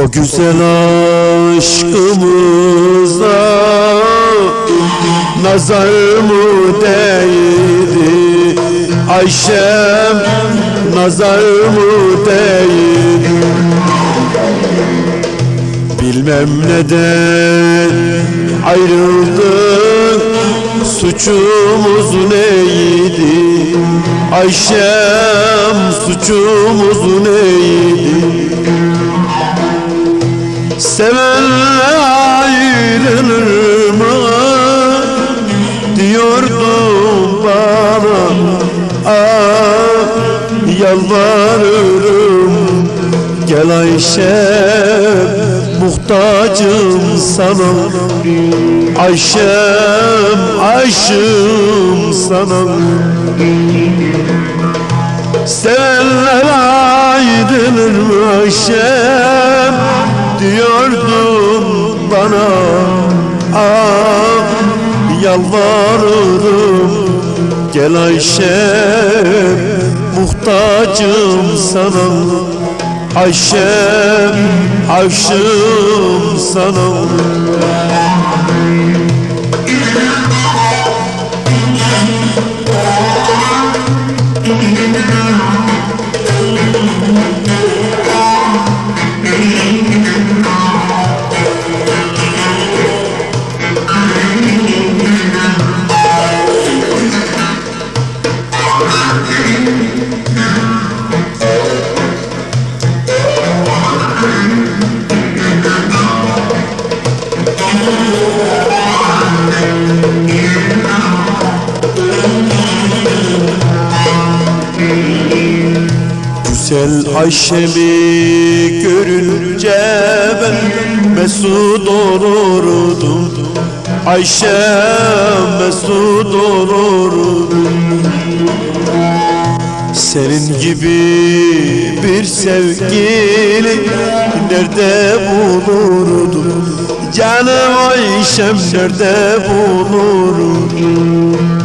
O güzel aşkımıza nazar mı değdi? Ayşem nazar mı değdi? Bilmem neden ayrıldık Suçumuz neydi? Ayşem suçumuz neydi Sevenler ayrılır mı? Diyordum bana Ah yalvarırım Gel Ayşem muhtacım sana. Ayşem aşığım sana. Sevenler aydınır mı Ayşem yalvarırım. Gel Ayşem muhtacım sana. Ayşem aşığım sana Güzel Ayşe'mi görünce ben mesut olurdum. Ayşe mesut olurdum. Senin gibi bir sevgili nerede bulurdum? Canım Ayşem nerede bulurdum